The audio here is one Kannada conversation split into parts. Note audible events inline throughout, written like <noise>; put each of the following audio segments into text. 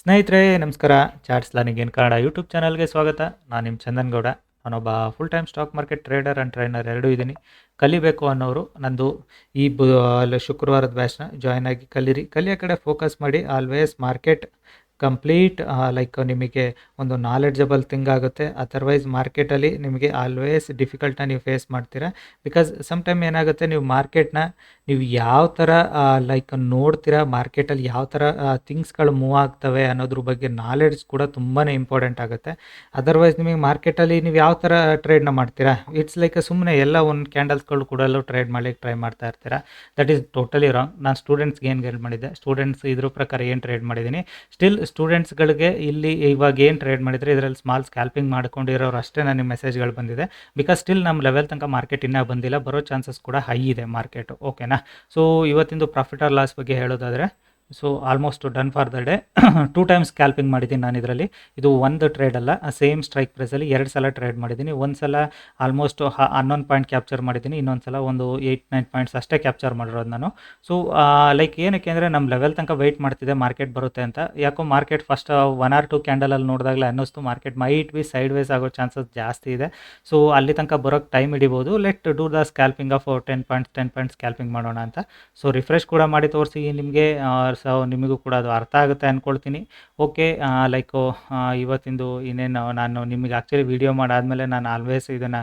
ಸ್ನೇಹಿತರೆ, ನಮಸ್ಕಾರ. Charts learning in Kannada YouTube ಚಾನಲ್ಗೆ ಸ್ವಾಗತ. ನಾನು ನಿಮ್ಮ ಚಂದನ್ ಗೌಡ ನಾನೊಬ್ಬ full time stock market trader and trainer ಎರಡೂ ಇದ್ದೀನಿ ಕಲಿಬೇಕು ಅನ್ನೋರು. ನಂದು ಈ ಬು ಶುಕ್ರವಾರದ ಬ್ಯಾಚ್ನ ಜಾಯ್ನ್ ಆಗಿ ಕಲೀರಿ. ಕಲಿಯೋ ಕಡೆ ಫೋಕಸ್ ಮಾಡಿ. ಆಲ್ವೇಸ್ ಮಾರ್ಕೆಟ್ ಕಂಪ್ಲೀಟ್ ಲೈಕ್ ನಿಮಗೆ ಒಂದು ನಾಲೆಡ್ಜಬಲ್ ಥಿಂಗ್ ಆಗುತ್ತೆ. ಅದರ್ವೈಸ್ ಮಾರ್ಕೆಟಲ್ಲಿ ನಿಮಗೆ ಆಲ್ವೇಸ್ ಡಿಫಿಕಲ್ಟ್ನ ನೀವು ಫೇಸ್ ಮಾಡ್ತೀರಾ. ಬಿಕಾಸ್ ಸಮ್ ಟೈಮ್ ಏನಾಗುತ್ತೆ, ನೀವು ಮಾರ್ಕೆಟ್ನ ನೀವು ಯಾವ ಥರ ಲೈಕ್ ನೋಡ್ತೀರಾ ಮಾರ್ಕೆಟಲ್ಲಿ ಯಾವ ಥರ ಥಿಂಗ್ಸ್ಗಳು ಮೂವ್ ಆಗ್ತವೆ ಅನ್ನೋದ್ರ ಬಗ್ಗೆ ನಾಲೆಡ್ಜ್ ಕೂಡ ತುಂಬಾ ಇಂಪಾರ್ಟೆಂಟ್ ಆಗುತ್ತೆ. ಅದರ್ವೈಸ್ ನಿಮಗೆ ಮಾರ್ಕೆಟಲ್ಲಿ ನೀವು ಯಾವ ಥರ ಟ್ರೇಡ್ನ ಮಾಡ್ತೀರಾ? ಇಟ್ಸ್ ಲೈಕ್ ಸುಮ್ಮನೆ ಎಲ್ಲ ಒಂದು ಕ್ಯಾಂಡಲ್ಸ್ಗಳು ಕೂಡ ಟ್ರೇಡ್ ಮಾಡ್ಲಿಕ್ಕೆ ಟ್ರೈ ಮಾಡ್ತಾ ಇರ್ತೀರಾ. ದಟ್ ಈಸ್ ಟೋಟಲಿ ರಾಂಗ್ ನಾನು ಸ್ಟೂಡೆಂಟ್ಸ್ಗೆ ಏನು ಗೈಡ್ ಮಾಡಿದ್ದೆ? ಸ್ಟೂಡೆಂಟ್ಸ್ ಇದ್ರ ಪ್ರಕಾರ ಏನು ಟ್ರೇಡ್ ಮಾಡಿದ್ದೀನಿ? ಸ್ಟಿಲ್ ಸ್ಟೂಡೆಂಟ್ಸ್ಗಳಿಗೆ ಇಲ್ಲಿ ಇವಾಗ ಏನು ಟ್ರೇಡ್ ಮಾಡಿದರೆ ಇದರಲ್ಲಿ ಸ್ಮಾಲ್ ಸ್ಕ್ಯಾಲ್ಪಿಂಗ್ ಮಾಡ್ಕೊಂಡಿರೋರು ಅಷ್ಟೇ ನನಗೆ ಮೆಸೇಜ್ಗಳು ಬಂದಿದೆ. ಬಿಕಾಸ್ ಸ್ಟಿಲ್ ನಮ್ಮ ಲೆವೆಲ್ ತನಕ ಮಾರ್ಕೆಟ್ ಇನ್ನೂ ಬಂದಿಲ್ಲ. ಬರೋ ಚಾನ್ಸಸ್ ಕೂಡ ಹೈ ಇದೆ ಮಾರ್ಕೆಟು ಓಕೆನಾ ಸೊ ಇವತ್ತಿಂದು ಪ್ರಾಫಿಟ್ ಆರ್ ಲಾಸ್ ಬಗ್ಗೆ ಹೇಳೋದಾದರೆ so almost done for the day two times scalping ಮಾಡಿದ್ದೀನಿ ನಾನು ಇದರಲ್ಲಿ. ಇದು ಒಂದು ಟ್ರೇಡ್ ಅಲ್ಲ ಸೇಮ್ ಸ್ಟ್ರೈಕ್ ಪ್ರೈಸಲ್ಲಿ ಎರಡು ಸಲ ಟ್ರೇಡ್ ಮಾಡಿದ್ದೀನಿ. ಒಂದು ಸಲ ಆಲ್ಮೋಸ್ಟ್ ಹನ್ನೊಂದು ಪಾಯಿಂಟ್ ಕ್ಯಾಪ್ಚರ್ ಮಾಡಿದ್ದೀನಿ, ಇನ್ನೊಂದು ಸಲ ಒಂದು ಏಯ್ಟ್ ನೈನ್ ಪಾಯಿಂಟ್ಸ್ ಅಷ್ಟೇ ಕ್ಯಾಪ್ಚರ್ ಮಾಡಿರೋದು ನಾನು. ಸೊ ಲೈಕ್ ಏನಕ್ಕೆ ಅಂದರೆ ನಮ್ಮ ಲೆವೆಲ್ ತನಕ ವೆಯ್ಟ್ ಮಾಡ್ತಿದೆ ಮಾರ್ಕೆಟ್ ಬರುತ್ತೆ ಅಂತ. ಯಾಕೋ market first one or two ಕ್ಯಾಂಡಲಲ್ಲಿ ನೋಡಿದಾಗಲೇ ಅನ್ನಿಸ್ತು market might be side wise ಆಗೋ ಚಾನ್ಸಸ್ ಜಾಸ್ತಿ ಇದೆ. ಸೊ ಅಲ್ಲಿ ತನಕ ಬರೋಕ್ಕೆ ಟೈಮ್ ಹಿಡಿಬೋದು. Let do the scalping of ten points ten points scalping ಮಾಡೋಣ ಅಂತ. ಸೊ ರಿಫ್ರೆಶ್ ಕೂಡ ಮಾಡಿ ತೋರಿಸಿ ನಿಮಗೆ ಸೊ ನಿಮಗೂ ಕೂಡ ಅದು ಅರ್ಥ ಆಗುತ್ತೆ ಅಂದ್ಕೊಳ್ತೀನಿ ಓಕೆ ಲೈಕ್ ಇವತ್ತಿಂದು ಇನ್ನೇನು ನಾನು ನಿಮಗೆ ಆ್ಯಕ್ಚುಲಿ ವೀಡಿಯೋ ಮಾಡಾದಮೇಲೆ ನಾನು ಆಲ್ವೇಸ್ ಇದನ್ನು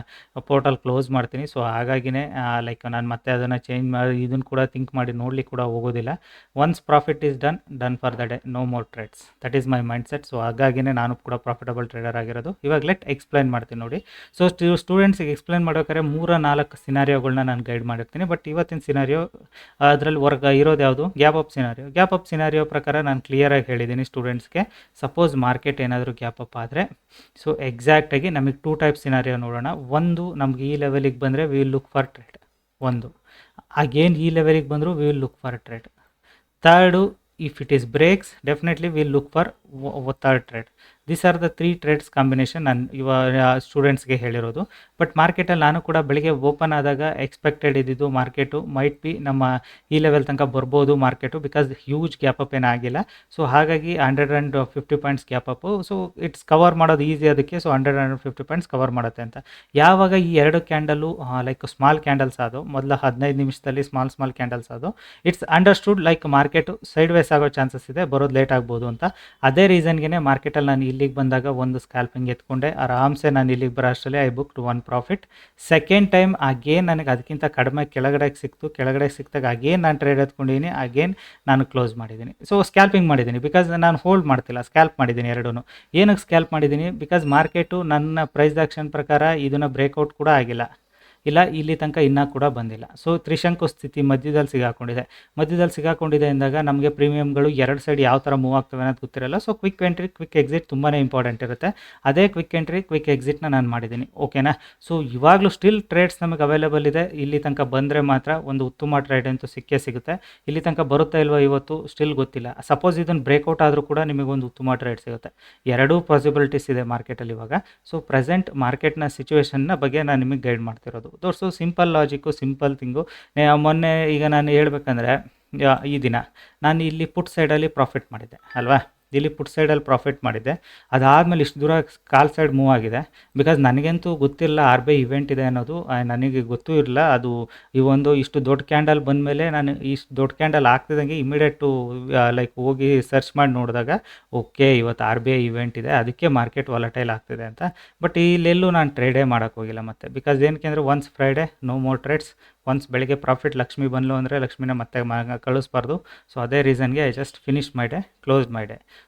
ಪೋರ್ಟಲ್ ಕ್ಲೋಸ್ ಮಾಡ್ತೀನಿ. ಸೊ ಹಾಗಾಗಿನೇ ಲೈಕ್ ನಾನು ಮತ್ತೆ ಅದನ್ನು ಚೇಂಜ್ ಮಾಡಿ ಇದನ್ನು ಕೂಡ ಥಿಂಕ್ ಮಾಡಿ ನೋಡ್ಲಿಕ್ಕೆ ಕೂಡ ಹೋಗೋದಿಲ್ಲ. Once profit is done done for the day no more trades that is my mindset so ಹಾಗಾಗಿನೇ ನಾನು ಕೂಡ ಪ್ರಾಫಿಟಬಲ್ ಟ್ರೇಡರ್ ಆಗಿರೋದು. ಇವಾಗ ಲೆಟ್ ಎಕ್ಸ್ಪ್ಲೈನ್ ಮಾಡ್ತೀನಿ ನೋಡಿ. ಸೊ ಸ್ಟೂಡೆಂಟ್ಸಿಗೆ ಎಕ್ಸ್ಪ್ಲೈನ್ ಮಾಡೋಕ್ಕಾರೆ ಮೂರ, ನಾಲ್ಕು ಸಿನಾರಿಯೋಗಳನ್ನ ನಾನು ಗೈಡ್ ಮಾಡಿರ್ತೀನಿ. ಬಟ್ ಇವತ್ತಿನ ಸಿನಾರಿಯೋ ಅದರಲ್ಲಿ ವರ್ಗ ಇರೋದು ಯಾವುದು? Gap up scenario gap up scenario ಪ್ರಕಾರ ನಾನು ಕ್ಲಿಯರಾಗಿ ಹೇಳಿದ್ದೀನಿ ಸ್ಟೂಡೆಂಟ್ಸ್ಗೆ. ಸಪೋಸ್ ಮಾರ್ಕೆಟ್ ಏನಾದರೂ ಗ್ಯಾಪ್ ಅಪ್ ಆದರೆ ಸೊ ಎಕ್ಸಾಕ್ಟಾಗಿ ನಮಗೆ ಟೂ ಟೈಪ್ ಸಿನಾರಿಯೋ ನೋಡೋಣ. ಒಂದು ನಮ್ಗೆ ಈ ಲೆವೆಲಿಗೆ ಬಂದರೆ we will look for trade ಒಂದು. ಅಗೇನ್ ಈ ಲೆವೆಲಿಗೆ ಬಂದರೂ we will look for trade third if it is breaks definitely will look for third trade this are the three trades combination ನಾನು ಇವಾಗ ಸ್ಟೂಡೆಂಟ್ಸ್ಗೆ ಹೇಳಿರೋದು. ಬಟ್ ಮಾರ್ಕೆಟಲ್ಲಿ ನಾನು ಕೂಡ ಬೆಳಿಗ್ಗೆ ಓಪನ್ ಆದಾಗ ಎಕ್ಸ್ಪೆಕ್ಟೆಡ್ ಇದ್ದಿದ್ದು ಮಾರ್ಕೆಟು ಮೈಟ್ ಬಿ ನಮ್ಮ ಈ ಲೆವೆಲ್ ತನಕ ಬರ್ಬೋದು market because huge gap up ಏನಾಗಿಲ್ಲ ಸೊ ಹಾಗಾಗಿ hundred and fifty points gap up so it's cover ಮಾಡೋದು ಈಸಿ ಅದಕ್ಕೆ. So hundred and fifty points cover ಮಾಡುತ್ತೆ ಅಂತ. ಯಾವಾಗ ಈ ಎರಡು ಕ್ಯಾಂಡಲು ಲೈಕ್ ಸ್ಮಾಲ್ ಕ್ಯಾಂಡಲ್ಸ್ ಅದು ಮೊದಲ ಹದಿನೈದು ನಿಮಿಷದಲ್ಲಿ ಸ್ಮಾಲ್ ಸ್ಮಾಲ್ ಕ್ಯಾಂಡಲ್ಸ್ ಅದು it's understood like market sideways ಆಗೋ ಚಾನ್ಸಸ್ ಇದೆ, ಬರೋದು ಲೇಟ್ ಆಗ್ಬೋದು ಅಂತ. ಅದೇ ರೀಸನ್ಗೆ ಮಾರ್ಕೆಟಲ್ಲಿ ನಾನು ಇಲ್ಲಿಗೆ ಬಂದಾಗ ಒಂದು ಸ್ಕ್ಯಾಲ್ಪಿಂಗ್ ಎತ್ಕೊಂಡೆ. ಆರಾಮ್ಸೆ ನಾನು ಇಲ್ಲಿಗೆ ಬರೋ ಅಷ್ಟರಲ್ಲಿ I book one profit second time again ನನಗೆ ಅದಕ್ಕಿಂತ ಕಡಿಮೆ ಕೆಳಗಡೆ ಸಿಕ್ತು. ಕೆಳಗಡೆ ಸಿಕ್ಕಿದಾಗ ಅಗೇನ್ ನಾನು ಟ್ರೇಡ್ ಎತ್ಕೊಂಡಿದ್ದೀನಿ. ಅಗೇನ್ ನಾನು ಕ್ಲೋಸ್ ಮಾಡಿದ್ದೀನಿ. ಸೊ ಸ್ಕ್ಯಾಲ್ಪಿಂಗ್ ಮಾಡಿದ್ದೀನಿ. ಬಿಕಾಸ್ ನಾನು ಹೋಲ್ಡ್ ಮಾಡ್ತಿಲ್ಲ. ಸ್ಕ್ಯಾಲ್ಪ್ ಮಾಡಿದ್ದೀನಿ ಎರಡೂ ಏನಕ್ಕೆ ಸ್ಕ್ಯಾಲ್ಪ್ ಮಾಡಿದ್ದೀನಿ? ಬಿಕಾಸ್ ಮಾರ್ಕೆಟು ನನ್ನ ಪ್ರೈಸ್ ಆಕ್ಷನ್ ಪ್ರಕಾರ ಇದನ್ನು ಬ್ರೇಕ್ಔಟ್ ಕೂಡ ಆಗಿಲ್ಲ. ಇಲ್ಲ, ಇಲ್ಲಿ ತನಕ ಇನ್ನೂ ಕೂಡ ಬಂದಿಲ್ಲ. ಸೊ ತ್ರಿಶಂಕು ಸ್ಥಿತಿ ಮಧ್ಯದಲ್ಲಿ ಸಿಗಾಕೊಂಡಿದೆ. ಮಧ್ಯದಲ್ಲಿ ಸಿಗಾಕೊಂಡಿದೆ ಅಂದಾಗ ನಮಗೆ ಪ್ರೀಮಿಯಮ್ಗಳು ಎರಡು ಸೈಡ್ ಯಾವ ಥರ ಮೂವ್ ಆಗ್ತವೆ ಅನ್ನೋದು ಗೊತ್ತಿರಲ್ಲ. So quick entry quick exit ತುಂಬಾ ಇಂಪಾರ್ಟೆಂಟ್ ಇರುತ್ತೆ. ಅದೇ ಕ್ವಿಕ್ ಎಂಟ್ರಿ ಕ್ವಿಕ್ ಎಕ್ಸಿಟ್ನ ನಾನು ಮಾಡಿದ್ದೀನಿ. ಓಕೆನಾ ಸೊ ಇವಾಗಲೂ ಸ್ಟಿಲ್ ಟ್ರೇಡ್ಸ್ ನಮಗೆ ಅವೈಲೇಬಲ್ ಇದೆ. ಇಲ್ಲಿ ತನಕ ಬಂದರೆ ಮಾತ್ರ ಒಂದು ಉತ್ತಮ ಟ್ರೇಡ್ ಅಂತೂ ಸಿಕ್ಕೇ ಸಿಗುತ್ತೆ. ಇಲ್ಲಿ ತನಕ ಬರುತ್ತಾ ಇಲ್ವಾ ಇವತ್ತು ಸ್ಟಿಲ್ ಗೊತ್ತಿಲ್ಲ. ಸಪೋಸ್ ಇದನ್ನು ಬ್ರೇಕ್ಔಟ್ ಆದರೂ ಕೂಡ ನಿಮಗೆ ಒಂದು ಉತ್ತಮ ಟ್ರೇಡ್ ಸಿಗುತ್ತೆ. ಎರಡೂ ಪಾಸಿಬಿಲಿಟೀಸ್ ಇದೆ ಮಾರ್ಕೆಟಲ್ಲಿ ಇವಾಗ. ಸೊ ಪ್ರೆಸೆಂಟ್ ಮಾರ್ಕೆಟ್ನ ಸಿಚುವೇಶನ್ನ ಬಗ್ಗೆ ನಾನು ನಿಮಗೆ ಗೈಡ್ ಮಾಡ್ತಿರೋದು. ದೋರ್ಸು ಸಿಂಪಲ್ ಲಾಜಿಕ್ಕು ಸಿಂಪಲ್ ಥಿಂಗು ಮೊನ್ನೆ ಈಗ ನಾನು ಹೇಳ್ಬೇಕಂದ್ರೆ ಈ ದಿನ ನಾನು ಇಲ್ಲಿ ಪುಟ್ ಸೈಡಲ್ಲಿ ಪ್ರಾಫಿಟ್ ಮಾಡಿದ್ದೆ, ಅಲ್ವಾ? ಇಲ್ಲಿ ಪುಟ್ ಸೈಡಲ್ಲಿ ಪ್ರಾಫಿಟ್ ಮಾಡಿದ್ದೆ. ಅದಾದಮೇಲೆ ಇಷ್ಟು ದೂರ ಕಾಲ್ ಸೈಡ್ ಮೂವ್ ಆಗಿದೆ. ಬಿಕಾಸ್ ನನಗಂತೂ ಗೊತ್ತಿಲ್ಲ ಆರ್ ಬಿ ಐ ಇವೆಂಟ್ ಇದೆ ಅನ್ನೋದು. ನನಗೆ ಗೊತ್ತೂ ಇರಲಿಲ್ಲ ಅದು ಈ ಒಂದು ಇಷ್ಟು ದೊಡ್ಡ ಕ್ಯಾಂಡಲ್ ಬಂದಮೇಲೆ ನಾನು ಇಷ್ಟು ದೊಡ್ಡ ಕ್ಯಾಂಡಲ್ ಆಗ್ತಿದ್ದಂಗೆ ಇಮಿಡಿಯೇಟು ಲೈಕ್ ಹೋಗಿ ಸರ್ಚ್ ಮಾಡಿ ನೋಡಿದಾಗ ಓಕೆ ಇವತ್ತು ಆರ್ ಬಿ ಐ ಇವೆಂಟ್ ಇದೆ. ಅದಕ್ಕೆ ಮಾರ್ಕೆಟ್ ವಾಲಟೈಲ್ ಆಗ್ತಿದೆ ಅಂತ. ಬಟ್ ಇಲ್ಲೆಲ್ಲೂ ನಾನು ಟ್ರೇಡೇ ಮಾಡೋಕ್ಕೋಗಿಲ್ಲ ಮತ್ತೆ. ಬಿಕಾಸ್ ಏನಕ್ಕೆ ಅಂದರೆ once Friday no more trades once ಬೆಳಿಗ್ಗೆ ಪ್ರಾಫಿಟ್ ಲಕ್ಷ್ಮಿ ಬಂದ್ಲು ಅಂದರೆ ಲಕ್ಷ್ಮಿನ ಮತ್ತೆ ಕಳಿಸ್ಬಾರ್ದು. ಸೊ ಅದೇ ರೀಸನ್ಗೆ I just finish my close my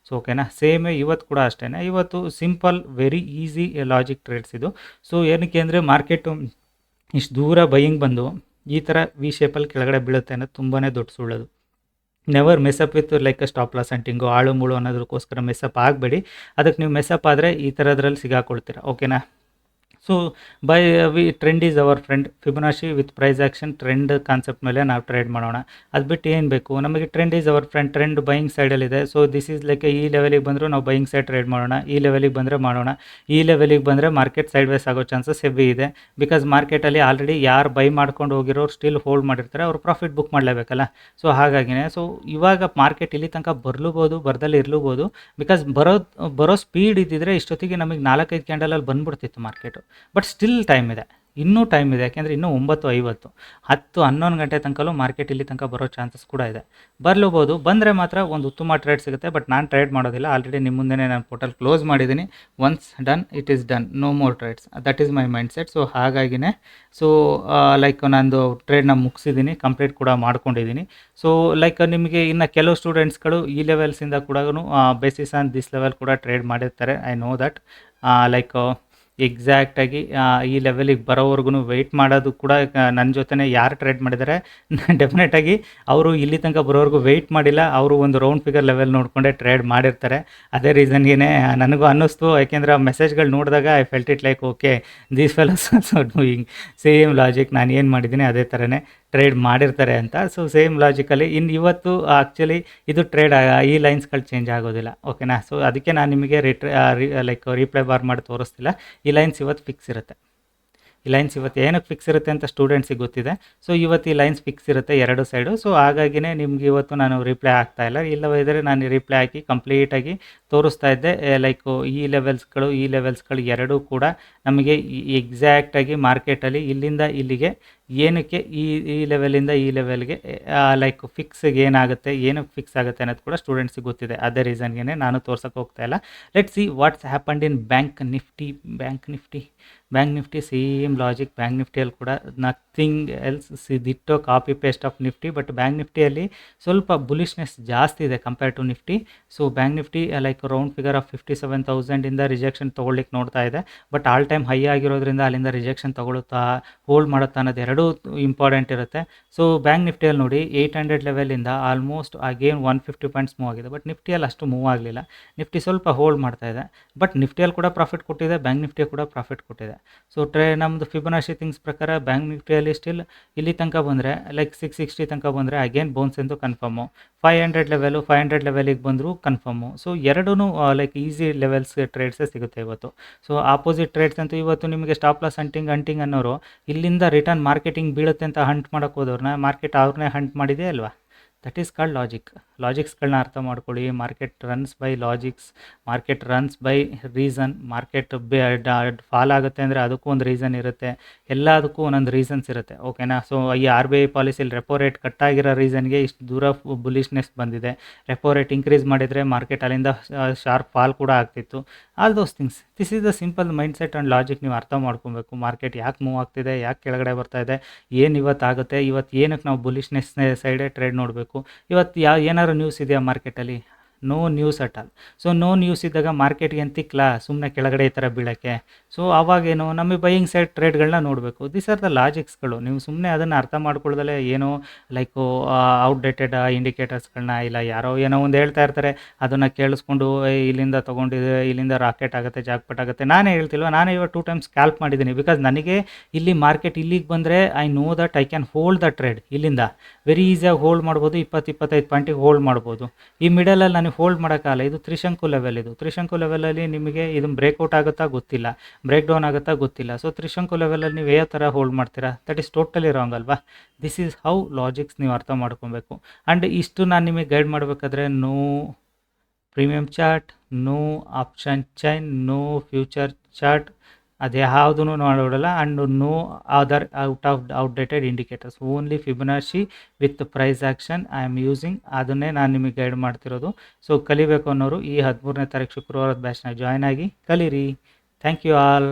so ಓಕೆನಾ ಸೇಮ್ ಇವತ್ತು ಕೂಡ ಅಷ್ಟೇ ಇವತ್ತು simple very easy logic trades ಇದು. ಸೊ ಏನಕ್ಕೆ ಅಂದರೆ ಮಾರ್ಕೆಟು ಇಷ್ಟು ದೂರ ಬೈಯಿಂಗ್ ಬಂದು ಈ ಥರ ವಿ ಶೇಪಲ್ಲಿ ಕೆಳಗಡೆ ಬೀಳುತ್ತೆ ಅನ್ನೋದು ತುಂಬಾ ದೊಡ್ಡ ಸುಳ್ಳೋದು. Never mess up with like stop loss ಅಂಟಿಂಗು ಆಳು ಮುಳು ಅನ್ನೋದಕ್ಕೋಸ್ಕರ ಮೆಸಪ್ ಆಗಬೇಡಿ. ಅದಕ್ಕೆ ನೀವು ಮೆಸಪ್ ಆದರೆ ಈ ಥರದ್ರಲ್ಲಿ ಸಿಗಾಕೊಳ್ತೀರಾ. ಓಕೆನಾ so by we trend is our friend Fibonacci with price action trend concept ಮೇಲೆ ನಾವು ಟ್ರೇಡ್ ಮಾಡೋಣ. ಅದು ಬಿಟ್ಟು ಏನು ಬೇಕು? ನಮಗೆ trend is our friend trend buying ಸೈಡಲ್ಲಿದೆ so this is like ಈ ಲೆವೆಲಿಗೆ ಬಂದರೂ ನಾವು ಬೈಯಿಂಗ್ ಸೈಡ್ ಟ್ರೇಡ್ ಮಾಡೋಣ. ಈ ಲೆವೆಲಿಗೆ ಬಂದರೆ ಮಾಡೋಣ. ಈ ಲೆವೆಲಿಗೆ ಬಂದರೆ ಮಾರ್ಕೆಟ್ ಸೈಡ್ ವೇಸ್ ಆಗೋ ಚಾನ್ಸಸ್ ಹೆವಿ ಇದೆ. ಬಿಕಾಸ್ ಮಾರ್ಕೆಟಲ್ಲಿ ಆಲ್ರೆಡಿ ಯಾರು ಬೈ ಮಾಡ್ಕೊಂಡು ಹೋಗಿರೋರು ಸ್ಟಿಲ್ ಹೋಲ್ಡ್ ಮಾಡಿರ್ತಾರೆ. ಅವ್ರು ಪ್ರಾಫಿಟ್ ಬುಕ್ ಮಾಡಲೇಬೇಕಲ್ಲ. ಸೊ ಹಾಗಾಗಿನೇ. ಸೊ ಇವಾಗ ಮಾರ್ಕೆಟ್ ಇಲ್ಲಿ ತನಕ ಬರಲೂಬೋದು, ಬರ್ದಲ್ಲಿ ಇರಲೂಬೋದು. ಬಿಕಾಸ್ ಬರೋ ಬರೋ ಸ್ಪೀಡ್ ಇದ್ದಿದ್ರೆ ಇಷ್ಟೊತ್ತಿಗೆ ನಮಗೆ ನಾಲ್ಕೈದು ಕ್ಯಾಂಡಲಲ್ಲಿ ಬಂದ್ಬಿಡ್ತಿತ್ತು ಮಾರ್ಕೆಟು ಬಟ್ ಸ್ಟಿಲ್ ಟೈಮ್ ಇದೆ. ಇನ್ನೂ ಟೈಮ್ ಇದೆ. ಯಾಕೆಂದರೆ ಇನ್ನೂ ಒಂಬತ್ತು ಐವತ್ತು. ಹತ್ತು, ಹನ್ನೊಂದು ಗಂಟೆ ತನಕಲೂ ಮಾರ್ಕೆಟ್ ಇಲ್ಲಿ ತನಕ ಬರೋ ಚಾನ್ಸಸ್ ಕೂಡ ಇದೆ. ಬರಲೂಬೋದು. ಬಂದರೆ ಮಾತ್ರ ಒಂದು ಉತ್ತಮ ಟ್ರೇಡ್ ಸಿಗುತ್ತೆ. ಬಟ್ ನಾನು ಟ್ರೇಡ್ ಮಾಡೋದಿಲ್ಲ. ಆಲ್ರೆಡಿ ನಿಮ್ಮ ಮುಂದೆನೇ ನಾನು ಪೋರ್ಟಲ್ ಕ್ಲೋಸ್ ಮಾಡಿದ್ದೀನಿ. Once done it is done no more trades that is my mindset so ಹಾಗಾಗಿನೇ ಸೊ ಲೈಕ್ ನಾನು ಟ್ರೇಡ್ನ ಮುಗಿಸಿದ್ದೀನಿ. ಕಂಪ್ಲೀಟ್ ಕೂಡ ಮಾಡ್ಕೊಂಡಿದ್ದೀನಿ. ಸೊ ಲೈಕ್ ನಿಮಗೆ ಇನ್ನು ಕೆಲವು ಸ್ಟೂಡೆಂಟ್ಸ್ಗಳು ಈ ಲೆವೆಲ್ಸಿಂದ ಕೂಡ ಬೇಸಿಸ್ ಆನ್ ದಿಸ್ ಲೆವೆಲ್ ಕೂಡ ಟ್ರೇಡ್ ಮಾಡಿರ್ತಾರೆ. ಐ ನೋ ದಟ್ ಲೈಕ್ ಎಕ್ಸಾಕ್ಟಾಗಿ ಈ ಲೆವೆಲಿಗೆ ಬರೋವರೆಗೂ ವೆಯ್ಟ್ ಮಾಡೋದು ಕೂಡ ನನ್ನ ಜೊತೆನೇ ಯಾರು ಟ್ರೇಡ್ ಮಾಡಿದ್ದಾರೆ ಡೆಫಿನೆಟಾಗಿ <laughs> ಅವರು ಇಲ್ಲಿ ತನಕ ಬರೋವರೆಗೂ ವೆಯ್ಟ್ ಮಾಡಿಲ್ಲ, ಅವರು ಒಂದು ರೌಂಡ್ ಫಿಗರ್ ಲೆವೆಲ್ ನೋಡಿಕೊಂಡೇ ಟ್ರೇಡ್ ಮಾಡಿರ್ತಾರೆ. ಅದೇ ರೀಸನ್ಗೇ ನನಗೂ ಅನ್ನಿಸ್ತು, ಯಾಕೆಂದರೆ ಆ ಮೆಸೇಜ್ಗಳು ನೋಡಿದಾಗ I felt it like okay these also doing same logic ನಾನು ಏನು ಮಾಡಿದ್ದೀನಿ ಅದೇ ಥರನೇ ಟ್ರೇಡ್ ಮಾಡಿರ್ತಾರೆ ಅಂತ. ಸೊ ಸೇಮ್ ಲಾಜಿಕಲಿ ಇನ್ನು ಇವತ್ತು ಆ್ಯಕ್ಚುಲಿ ಇದು ಟ್ರೇಡ್ ಈ ಲೈನ್ಸ್ಗಳು ಚೇಂಜ್ ಆಗೋದಿಲ್ಲ. ಓಕೆನಾ ಸೊ ಅದಕ್ಕೆ ನಾನು ನಿಮಗೆ ರಿಟ್ರ ಲೈಕ್ ರಿಪ್ಲೈ ಬಾರ್ ಮಾಡಿ ತೋರಿಸ್ತಿಲ್ಲ. ಈ ಲೈನ್ಸ್ ಇವತ್ತು ಫಿಕ್ಸ್ ಇರುತ್ತೆ. ಈ ಲೈನ್ಸ್ ಇವತ್ತು ಏನಕ್ಕೆ ಫಿಕ್ಸ್ ಇರುತ್ತೆ ಅಂತ ಸ್ಟೂಡೆಂಟ್ಸಿಗೆ ಗೊತ್ತಿದೆ. ಸೊ ಇವತ್ತು ಈ ಲೈನ್ಸ್ ಫಿಕ್ಸ್ ಇರುತ್ತೆ ಎರಡು ಸೈಡು ಸೊ ಹಾಗಾಗಿನೇ ನಿಮ್ಗೆ ಇವತ್ತು ನಾನು ರಿಪ್ಲೈ ಆಗ್ತಾ ಇಲ್ಲ. ಇಲ್ಲವಾದರೆ ನಾನು ರಿಪ್ಲೈ ಹಾಕಿ ಕಂಪ್ಲೀಟಾಗಿ ತೋರಿಸ್ತಾ ಇದ್ದೆ. ಲೈಕ್ ಈ ಲೆವೆಲ್ಸ್ಗಳು ಈ ಲೆವೆಲ್ಸ್ಗಳು ಎರಡೂ ಕೂಡ ನಮಗೆ ಎಕ್ಸಾಕ್ಟಾಗಿ ಮಾರ್ಕೆಟಲ್ಲಿ ಇಲ್ಲಿಂದ ಇಲ್ಲಿಗೆ ಏನಕ್ಕೆ ಈ ಈ ಲೆವೆಲಿಂದ ಈ ಲೆವೆಲ್ಗೆ ಲೈಕ್ ಫಿಕ್ಸ್ಗೆ ಏನಾಗುತ್ತೆ, ಏನಕ್ಕೆ ಫಿಕ್ಸ್ ಆಗುತ್ತೆ ಅನ್ನೋದು ಕೂಡ ಸ್ಟೂಡೆಂಟ್ಸಿಗೆ ಗೊತ್ತಿದೆ. ಅದೇ ರೀಸನ್ಗೆ ನಾನು ತೋರ್ಸೋಕೆ ಹೋಗ್ತಾ ಇಲ್ಲ. Let see what's happened in Bank Nifty Bank Nifty Bank Nifty same logic Bank ನಿಫ್ಟಿಯಲ್ಲಿ ಕೂಡ nothing else see ditto copy paste of Nifty but Bank ನಿಫ್ಟಿಯಲ್ಲಿ ಸ್ವಲ್ಪ ಬುಲಿಶ್ನೆಸ್ ಜಾಸ್ತಿ ಇದೆ compare to Nifty so Bank Nifty like round figure of fifty seven ತೌಸಂಡಿಂದ rejection ತೊಗೊಳ್ಳಿಕ್ಕೆ ನೋಡ್ತಾ ಇದೆ. ಬಟ್ ಆಲ್ ಟೈಮ್ ಹೈ ಆಗಿರೋದ್ರಿಂದ ಅಲ್ಲಿಂದ ರಿಜೆಕ್ಷನ್ ತೊಗೊಳುತ್ತಾ ಹೋಲ್ಡ್ ಮಾಡುತ್ತಾ ಅನ್ನೋದು ಎರಡೂ ಇಂಪಾರ್ಟೆಂಟ್ ಇರುತ್ತೆ. ಸೊ ಬ್ಯಾಂಕ್ ನಿಫ್ಟಿಯಲ್ಲಿ ನೋಡಿ eight hundred ಲೆವೆಲಿಂದ almost again one fifty points move ಆಗಿದೆ. ಬಟ್ ನಿಫ್ಟಿಯಲ್ಲಿ ಅಷ್ಟು ಮೂವ್ ಆಗಲಿಲ್ಲ. ನಿಫ್ಟಿ ಸ್ವಲ್ಪ ಹೋಲ್ಡ್ ಮಾಡ್ತಾ ಇದೆ. ಬಟ್ ನಿಫ್ಟಿಯಲ್ಲಿ ಕೂಡ ಪ್ರಾಫಿಟ್ ಕೊಟ್ಟಿದೆ. ಬ್ಯಾಂಕ್ ನಿಫ್ಟಿ ಕೂಡ ಪ್ರಾಫಿಟ್ ಕೊಟ್ಟಿದೆ. ಸೊ ಟ್ರೇ ನಮ್ಮದು ಫಿಬನಾಶಿ ಥಿಂಗ್ಸ್ ಪ್ರಕಾರ ಬ್ಯಾಂಕ್ ನಿಫ್ಟಿಯಲ್ಲಿ ಸ್ಟಿಲ್ ಇಲ್ಲಿ ತನಕ ಬಂದರೆ ಲೈಕ್ ಸಿಕ್ಸ್ ಸಿಕ್ಸ್ಟಿ ತನಕ ಬಂದರೆ ಅಗೇನ್ ಬೋನ್ಸ್ ಎಂದು confirm five hundred level five hundred ಲೆವೆಲಿಗೆ ಬಂದರೂ ಕನ್ಫರ್ಮು ಸೊ ಎರಡೂ ಲೈಕ್ ಈಸಿ ಲೆವೆಲ್ಸ್ ಟ್ರೇಡ್ಸೇ ಸಿಗುತ್ತೆ ಇವತ್ತು. ಸೊ ಆಪೋಸಿಟ್ ಟ್ರೇಡ್ಸ್ ಅಂತೂ ಇವತ್ತು ನಿಮಗೆ ಸ್ಟಾಪ್ ಲಾಸ್ ಹಂಟಿಂಗ್ ಹಂಟಿಂಗ್ ಅನ್ನೋರು ಇಲ್ಲಿಂದ ರಿಟರ್ನ್ ಮಾರ್ಕೆಟಿಂಗ್ ಬೀಳುತ್ತೆ ಅಂತ ಹಂಟ್ ಮಾಡೋಕೆ ಹೋದವ್ರನ್ನ ಮಾರ್ಕೆಟ್ ಅವ್ರನ್ನೇ ಹಂಟ್ ಮಾಡಿದೆ ಅಲ್ವಾ? ದಟ್ ಈಸ್ ಕಾಲ್ಡ್ ಲಾಜಿಕ್ ಲಾಜಿಕ್ಸ್ಗಳನ್ನ ಅರ್ಥ ಮಾಡ್ಕೊಳ್ಳಿ. Market runs by logics market runs by reason market fall ಆಗುತ್ತೆ ಅಂದರೆ ಅದಕ್ಕೂ ಒಂದು ರೀಸನ್ ಇರುತ್ತೆ. ಎಲ್ಲದಕ್ಕೂ ಒಂದೊಂದು ರೀಸನ್ಸ್ ಇರುತ್ತೆ ಓಕೆನಾ ಸೊ ಈ ಆರ್ ಬಿ ಐ ಪಾಲಿಸಿಲಿ ರೆಪೋ ರೇಟ್ ಕಟ್ಟಾಗಿರೋ ರೀಸನ್ಗೆ ಇಷ್ಟು ದೂರ ಬುಲಿಶ್ನೆಸ್ ಬಂದಿದೆ. ರೆಪೋ ರೇಟ್ ಇನ್ಕ್ರೀಸ್ ಮಾಡಿದರೆ ಮಾರ್ಕೆಟ್ ಅಲ್ಲಿಂದ ಶಾರ್ಪ್ ಫಾಲ್ ಕೂಡ ಆಗ್ತಿತ್ತು. All those things this is the simple mindset and logic ನೀವು ಅರ್ಥ ಮಾಡ್ಕೊಬೇಕು. ಮಾರ್ಕೆಟ್ ಯಾಕೆ ಮೂವ್ ಆಗ್ತಿದೆ, ಯಾಕೆ ಕೆಳಗಡೆ ಬರ್ತಾ ಇದೆ, ಏನು ಇವತ್ತು ಆಗುತ್ತೆ ಇವತ್ತು ಏನಕ್ಕೆ ನಾವು ಬುಲಿಶ್ನೆಸ್ ಸೈಡೇ ಟ್ರೇಡ್ ನೋಡಬೇಕು. ಇವತ್ತು ಯಾವ ಏನಾದ್ರು ನ್ಯೂಸ್ ಇದೆಯಾ ಮಾರ್ಕೆಟಲ್ಲಿ no news at all so no news ಇದ್ದಾಗ ಮಾರ್ಕೆಟ್ಗೆ ಏನು ತಿಕ್ಲಾ ಸುಮ್ಮನೆ ಕೆಳಗಡೆ ಈ ಥರ ಬೀಳೋಕ್ಕೆ? ಸೊ ಅವಾಗೇನು? ನಮಗೆ ಬೈಯಿಂಗ್ ಸೈಡ್ ಟ್ರೇಡ್ಗಳನ್ನ ನೋಡಬೇಕು. ದಿಸ್ ಆರ್ ದ ಲಾಜಿಕ್ಸ್ಗಳು ನೀವು ಸುಮ್ಮನೆ ಅದನ್ನು ಅರ್ಥ ಮಾಡ್ಕೊಳ್ದಲೇ ಏನೋ ಲೈಕು ಔಟ್ಡೇಟೆಡ್ ಇಂಡಿಕೇಟರ್ಸ್ಗಳನ್ನ ಇಲ್ಲ, ಯಾರೋ ಏನೋ ಒಂದು ಹೇಳ್ತಾ ಇರ್ತಾರೆ. ಅದನ್ನು ಕೇಳಿಸ್ಕೊಂಡು ಇಲ್ಲಿಂದ ತೊಗೊಂಡಿದೆ, ಇಲ್ಲಿಂದ ರಾಕೆಟ್ ಆಗುತ್ತೆ ಜಾಕ್ಪಟ್ ಆಗುತ್ತೆ. ನಾನೇ ಹೇಳ್ತಿಲ್ವ? ನಾನೇ ಇವಾಗ ಟೂ ಟೈಮ್ಸ್ ಸ್ಕ್ಯಾಲ್ಪ್ ಮಾಡಿದ್ದೀನಿ. ಬಿಕಾಸ್ ನನಗೆ ಇಲ್ಲಿ ಮಾರ್ಕೆಟ್ ಇಲ್ಲಿಗೆ ಬಂದರೆ I know that I can hold the trade ಇಲ್ಲಿಂದ. ವೆರಿ ಈಸಿಯಾಗಿ ಹೋಲ್ಡ್ ಮಾಡ್ಬೋದು. ಇಪ್ಪತ್ತು, ಇಪ್ಪತ್ತೈದು ಪಾಯಿಂಟಿಗೆ ಹೋಲ್ಡ್ ಮಾಡ್ಬೋದು. ಈ ಮಿಡಲಲ್ಲಿ ನನಗೆ ಹೋಲ್ಡ್ ಮಾಡೋಕ್ಕಾಗಲ್ಲ. ಇದು ತ್ರಿಶಂಕು ಲೆವೆಲ್ ಇದು. ತ್ರಿಶಂಕು ಲೆವೆಲಲ್ಲಿ ನಿಮಗೆ ಇದು ಬ್ರೇಕ್ಔಟ್ ಆಗುತ್ತಾ ಗೊತ್ತಿಲ್ಲ. ಬ್ರೇಕ್ ಡೌನ್ ಆಗುತ್ತಾ ಗೊತ್ತಿಲ್ಲ. ಸೊ ತ್ರಿಶಂಕು ಲೆವೆಲಲ್ಲಿ ನೀವು ಯಾವ ಥರ ಹೋಲ್ಡ್ ಮಾಡ್ತೀರಾ? ದಟ್ ಈಸ್ ಟೋಟಲಿ ರಾಂಗ್ ಅಲ್ವಾ? ದಿಸ್ ಈಸ್ ಹೌ ಲಾಜಿಕ್ಸ್ ನೀವು ಅರ್ಥ ಮಾಡ್ಕೊಬೇಕು. ಆ್ಯಂಡ್ ಇಷ್ಟು ನಾನು ನಿಮಗೆ ಗೈಡ್ ಮಾಡಬೇಕಾದ್ರೆ no premium chart no option chain no future chart ಅದು ಯಾವುದೂ ನೋಡೋಲ್ಲ and no other out of outdated indicators only Fibonacci with price action I am using ಅದನ್ನೇ ನಾನು ನಿಮಗೆ ಗೈಡ್ ಮಾಡ್ತಿರೋದು. ಸೊ ಕಲಿಬೇಕು ಅನ್ನೋರು ಈ ಹದಿಮೂರನೇ ತಾರೀಕು ಶುಕ್ರವಾರದ ಬ್ಯಾಚ್ನಾಗ ಜಾಯ್ನ್ ಆಗಿ ಕಲೀರಿ. Thank you all